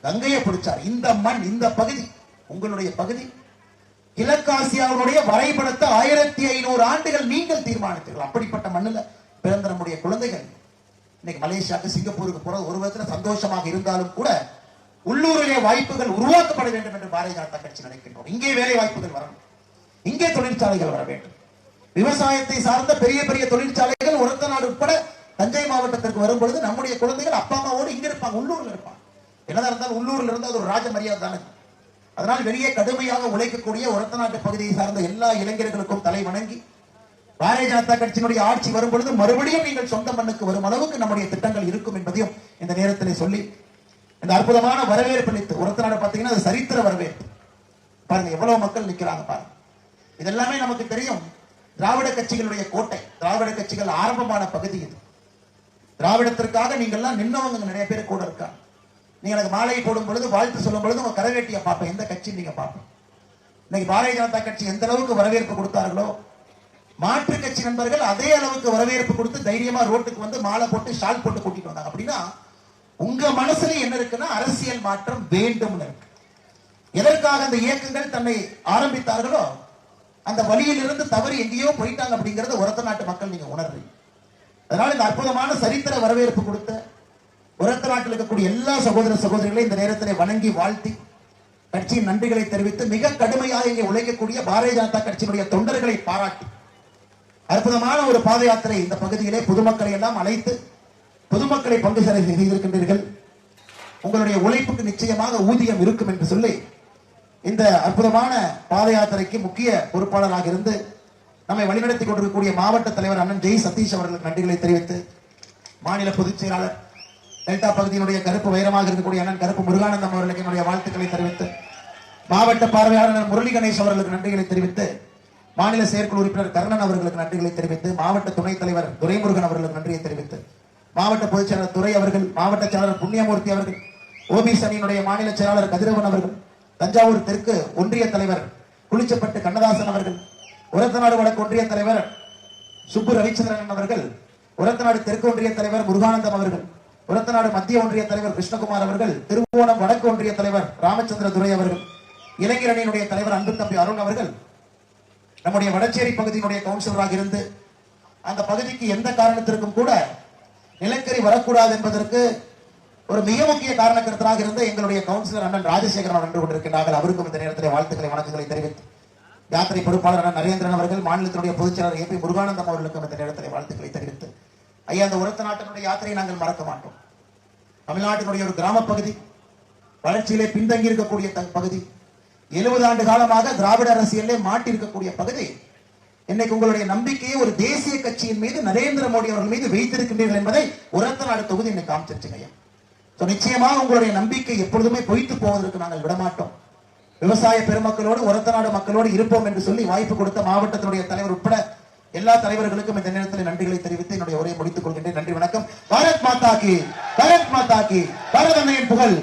கங்கையை பிடிச்சார். இந்த மண் இந்த பகுதி உங்களுடைய பகுதி. கிழக்காசியாவுடைய வரைபடத்தை ஆயிரத்தி ஐநூறு ஆண்டுகள் நீங்கள் தீர்மானித்தீர்கள். அப்படிப்பட்ட மண்ணுல பிறந்த நம்முடைய குழந்தைகள். இன்னைக்கு மலேசியாவுக்கு சிங்கப்பூருக்கு போறது ஒரு விதத்துல சந்தோஷமாக இருந்தாலும் கூட உள்ளூரிலே வாய்ப்புகள் உருவாக்கப்பட வேண்டும் என்று பாரதிய ஜனதா கட்சி நினைக்கின்றோம். இங்கே வேலை வாய்ப்புகள் வரணும். இங்கே தொழிற்சாலைகள் வர வேண்டும். விவசாயத்தை சார்ந்த பெரிய பெரிய தொழிற்சாலைகள் உரத்த நாடு உட்பட தஞ்சை மாவட்டத்திற்கு வரும் பொழுது நம்முடைய குழந்தைகள் அப்பா அம்மாவோடு இங்க இருப்பாங்க உள்ளூர்ல இருப்பாங்க. என்னதான் இருந்தாலும் உள்ளூர்ல இருந்து அது ஒரு ராஜ மரியாதை தானே. அதனால் வெளியே கடுமையாக உழைக்கக்கூடிய உரத்த நாட்டு பகுதியை சார்ந்த எல்லா இளைஞர்களுக்கும் தலை வணங்கி பாரதிய ஜனதா கட்சியினுடைய ஆட்சி வரும் பொழுது மறுபடியும் நீங்கள் சொந்த மண்ணுக்கு வரும் அளவுக்கு நம்முடைய திட்டங்கள் இருக்கும் என்பதையும் இந்த நேரத்தில் சொல்லி இந்த அற்புதமான வரவேற்பு அளித்து உரத்த நாடு பார்த்தீங்கன்னா அது சரித்திர வரவேற்பு. பாருங்க எவ்வளவு மக்கள் நிக்கிறாங்க பாருங்க. இதெல்லாமே நமக்கு தெரியும். திராவிட கட்சிகளுடைய கோட்டை திராவிட கட்சிகள் ஆரம்பமான பகுதி இது. திராவிடத்திற்காக நீங்க எல்லாம் நின்னவங்க நிறைய பேர் கூட இருக்காங்க. நீங்க எனக்கு மாலை போடும் பொழுது வாழ்த்து சொல்லும் பொழுது உங்க கரவேட்டியை பார்ப்பேன். எந்த கட்சி நீங்க பார்ப்பேன். இன்னைக்கு பாரதிய ஜனதா கட்சி எந்த அளவுக்கு வரவேற்பு கொடுத்தார்களோ மாற்று கட்சி நண்பர்கள் அதே அளவுக்கு வரவேற்பு கொடுத்து தைரியமா ரோட்டுக்கு வந்து மாலை போட்டு ஷால் போட்டு கூட்டிட்டு வந்தாங்க. அப்படின்னா உங்க மனசுல என்ன இருக்குன்னா அரசியல் மாற்றம் வேண்டும் இருக்கு. எதற்காக அந்த இயக்கங்கள் தன்னை ஆரம்பித்தார்களோ அந்த வழியிலிருந்து தவறு எங்கேயோ போயிட்டாங்க அப்படிங்கறத உரத்த நாட்டு மக்கள் நீங்க உணர்றீங்க. அதனால இந்த அற்புதமான சரித்திர வரவேற்பு கொடுத்த உரத்த நாட்டில் இருக்கக்கூடிய எல்லா சகோதர சகோதரிகளையும் இந்த நேரத்தில் வணங்கி வாழ்த்தி கட்சியின் நன்றிகளை தெரிவித்து மிக கடுமையாக இங்கே உழைக்கக்கூடிய பாரதிய ஜனதா கட்சியினுடைய தொண்டர்களை பாராட்டி அற்புதமான ஒரு பாத யாத்திரை இந்த பகுதியிலே பொதுமக்களை எல்லாம் அழைத்து பொதுமக்களை பங்கு சேர செய்திருக்கின்றீர்கள் உங்களுடைய உழைப்புக்கு நிச்சயமாக ஊதியம் இருக்கும் என்று சொல்லி இந்த அற்புதமான பாத யாத்திரைக்கு முக்கிய பொறுப்பாளராக இருந்து நம்மை வழிநடத்தி கொண்டிருக்கக்கூடிய மாவட்ட தலைவர் அண்ணன் ஜெய் சதீஷ் அவர்களுக்கு நன்றிகளை தெரிவித்து மாநில பொதுச் செயலாளர் டெல்டா பகுதியினுடைய கருப்பு வைரமாக இருக்கக்கூடிய அண்ணன் கருப்பு முருகானந்தம் அவர்களுக்கு என்னுடைய வாழ்த்துக்களை தெரிவித்து மாவட்ட பார்வையாளர் முரளி கணேஷ் அவர்களுக்கு நன்றிகளை தெரிவித்து மாநில செயற்குழு உறுப்பினர் கர்ணன் அவர்களுக்கு நன்றிகளை தெரிவித்து மாவட்ட துணைத் தலைவர் துரைமுருகன் அவர்களுக்கு நன்றியை தெரிவித்து மாவட்ட பொதுச் செயலாளர் அவர்கள் மாவட்ட செயலாளர் புண்ணியமூர்த்தி அவர்கள் ஓபிஎஸ் அணியினுடைய மாநில செயலாளர் கதிரவன் அவர்கள் தஞ்சாவூர் தெற்கு ஒன்றிய தலைவர் குளிச்சப்பட்டு கண்ணதாசன் அவர்கள் உரத்தநாடு வடக்கு ஒன்றிய தலைவர் சுப்பு ரவிச்சந்திரன் அவர்கள் உரத்தநாடு தெற்கு ஒன்றிய தலைவர் முருகானந்தம் அவர்கள் உரத்தநாடு மத்திய ஒன்றிய தலைவர் கிருஷ்ணகுமார் அவர்கள் திருவோணம் வடக்கு ஒன்றிய தலைவர் ராமச்சந்திர துரை அவர்கள் இளைஞர் அணியினுடைய தலைவர் அன்பு தம்பி அருண் அவர்கள் நம்முடைய வடச்சேரி பகுதியினுடைய கவுன்சிலராக இருந்து அந்த பகுதிக்கு எந்த காரணத்திற்கும் கூட நிலக்கரி வரக்கூடாது என்பதற்கு ஒரு மிக முக்கிய காரணக்கருத்தராக இருந்த எங்களுடைய கவுன்சிலர் அண்ணன் ராஜசேகரன் நின்று கொண்டிருக்கிறார்கள் அவருக்கும் இந்த நேரத்தில் வாழ்த்துக்களை வணக்கங்களை தெரிவித்து யாத்திரை பொறுப்பாளர் அண்ணன் நரேந்திரன் அவர்கள் மாநிலத்தினுடைய பொதுச் செயலாளர் ஏ பி முருகானந்தம் அவர்களுக்கும் இந்த நேரத்தில் வாழ்த்துக்களை தெரிவித்து ஐயா அந்த உரத்த நாட்டினுடைய யாத்திரையை நாங்கள் மறக்க மாட்டோம். தமிழ்நாட்டினுடைய ஒரு கிராம பகுதி வளர்ச்சியிலே பின்தங்கி இருக்கக்கூடிய த- பகுதி எழுபது ஆண்டு காலமாக திராவிட அரசியலே மாட்டி இருக்கக்கூடிய பகுதி இன்னைக்கு உங்களுடைய நம்பிக்கையை ஒரு தேசிய கட்சியின் மீது நரேந்திர மோடி அவர்கள் மீது வைத்திருக்கின்றீர்கள் என்பதை உரத்த நாடு தொகுதி இன்னைக்கு காமிச்சிருச்சுங்க ஐயா. நிச்சயமாக உங்களுடைய நம்பிக்கை எப்பொழுதுமே பொய்த்து போவதற்கு நாங்கள் விடமாட்டோம். விவசாய பெருமக்களோடு உரத்த நாடு மக்களோடு இருப்போம் என்று சொல்லி வாய்ப்பு கொடுத்த மாவட்டத்தினுடைய தலைவர் உட்பட எல்லா தலைவர்களுக்கும் இந்த நேரத்தில் நன்றிகளை தெரிவித்து என்னுடைய உரையை முடித்துக் கொள்கின்றேன். நன்றி வணக்கம். பாரத் மாதா கி பாரத் மாதா கி பாரத் அன்னையின் புகழ்.